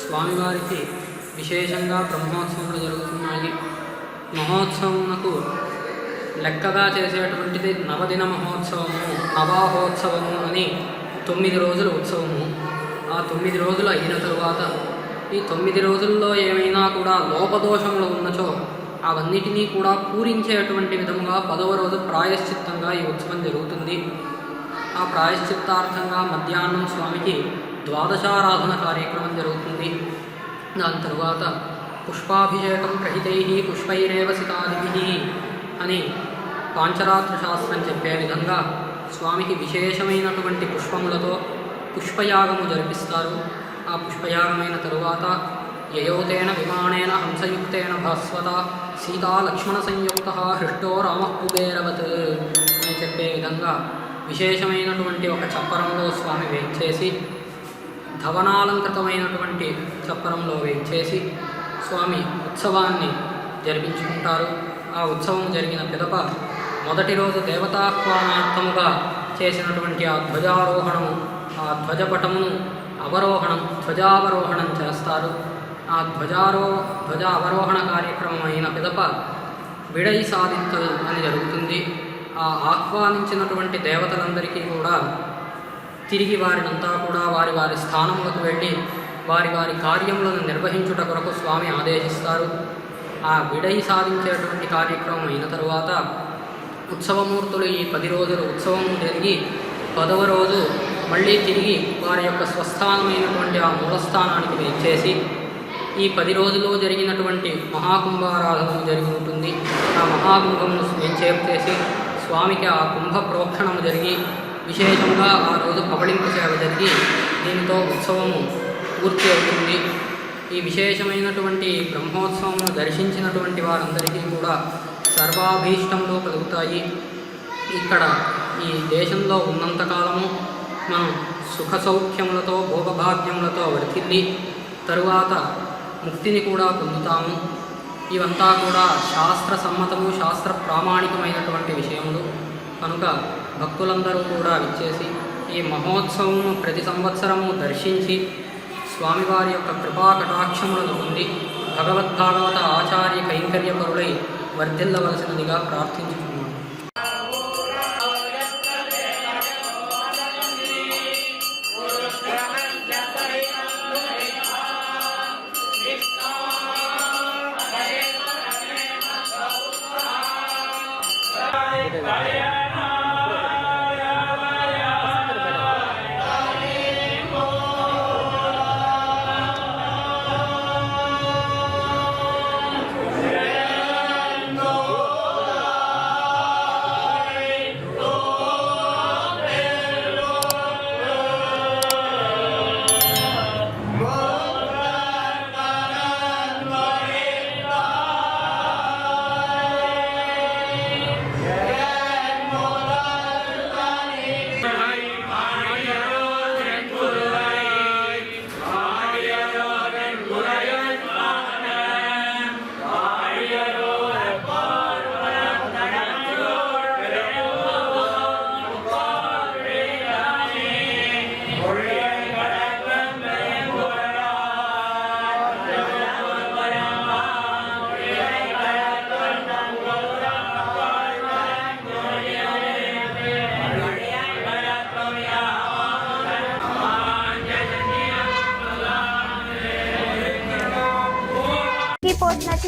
స్వామివారికి విశేషంగా బ్రహ్మోత్సవాలు జరుగుతున్నాయి మహోత్సవమునకు లెక్కగా చేసేటువంటిది నవదిన మహోత్సవము నవాహోత్సవము అని తొమ్మిది రోజుల ఉత్సవము. ఆ తొమ్మిది రోజులు అయిన తరువాత ఈ తొమ్మిది రోజుల్లో ఏమైనా కూడా లోపదోషములు ఉన్నచో అవన్నిటినీ కూడా పూరించేటువంటి విధముగా పదవ రోజు ప్రాయశ్చిత్తంగా ఈ ఉత్సవం జరుగుతుంది. ఆ ప్రాయశ్చిత్తార్థంగా మధ్యాహ్నం స్వామికి ద్వాదశారాధన కార్యక్రమం జరుగుతుంది. దాని తరువాత పుష్పాభిషేకం రహితై పుష్పైరేవ సితాదిభి అని పాంచరాత్ర శాస్త్రం చెప్పే విధంగా స్వామికి విశేషమైనటువంటి పుష్పములతో పుష్పయాగము జరిపిస్తారు. ఆ పుష్పయాగమైన తరువాత యయోతేన విమానేన హంసయుక్తేన భాస్వత సీతా లక్ష్మణ సంయుక్త హృష్టో రామకుబేరవత్ అని చెప్పే విధంగా విశేషమైనటువంటి ఒక చప్పరంలో స్వామి వేచేసి ధవనాలంకృతమైనటువంటి చప్పరంలో వేయించేసి స్వామి ఉత్సవాన్ని జరిపించుకుంటారు. ఆ ఉత్సవం జరిగిన పిదప మొదటి రోజు దేవతాహ్వానార్థముగా చేసినటువంటి ఆ ధ్వజారోహణము ఆ ధ్వజపటమును అవరోహణం ధ్వజావరోహణం చేస్తారు. ఆ ధ్వజారో ధ్వజ అవరోహణ కార్యక్రమం అయిన పిదప విడై సాధించదు అని జరుగుతుంది. ఆ ఆహ్వానించినటువంటి దేవతలందరికీ కూడా తిరిగి వారినంతా కూడా వారి వారి స్థానములకు వెళ్ళి వారి వారి కార్యములను నిర్వహించుట కొరకు స్వామి ఆదేశిస్తారు. ఆ విడయి సాధించేటువంటి కార్యక్రమం అయిన తరువాత ఉత్సవమూర్తులు ఈ పది రోజులు ఉత్సవం జరిగి పదవ రోజు మళ్ళీ తిరిగి వారి యొక్క స్వస్థానమైనటువంటి ఆ మూలస్థానానికి వేచేసి ఈ పది రోజుల్లో జరిగినటువంటి మహాకుంభారాధన జరిగి ఉంటుంది. ఆ మహాకుంభమును వేంచేపు చేసి స్వామికి ఆ కుంభ ప్రోక్షణము జరిగి విశేషంగా ఆ రోజు పవళింపు సేవ జరిగి దీనితో ఉత్సవము పూర్తి అవుతుంది ఈ విశేషమైనటువంటి బ్రహ్మోత్సవమును దర్శించినటువంటి వారందరికీ కూడా సర్వాభీష్టంలో కలుగుతాయి. ఇక్కడ ఈ దేశంలో ఉన్నంతకాలము మనం సుఖ సౌఖ్యములతో భోగభాగ్యములతో వర్తిల్లి తరువాత ముక్తిని కూడా పొందుతాము. ఇవంతా కూడా శాస్త్ర సమ్మతము శాస్త్ర ప్రామాణికమైనటువంటి విషయములు. కనుక భక్తులందరూ కూడా విచ్చేసి ఈ మహోత్సవము ప్రతి సంవత్సరము దర్శించి స్వామివారి యొక్క కృపా కటాక్షములను పొంది భగవద్భాగవత ఆచార్య కైంకర్యపరులై వర్ధిల్లవలసినదిగా ప్రార్థించుకుంటున్నాను Yeah.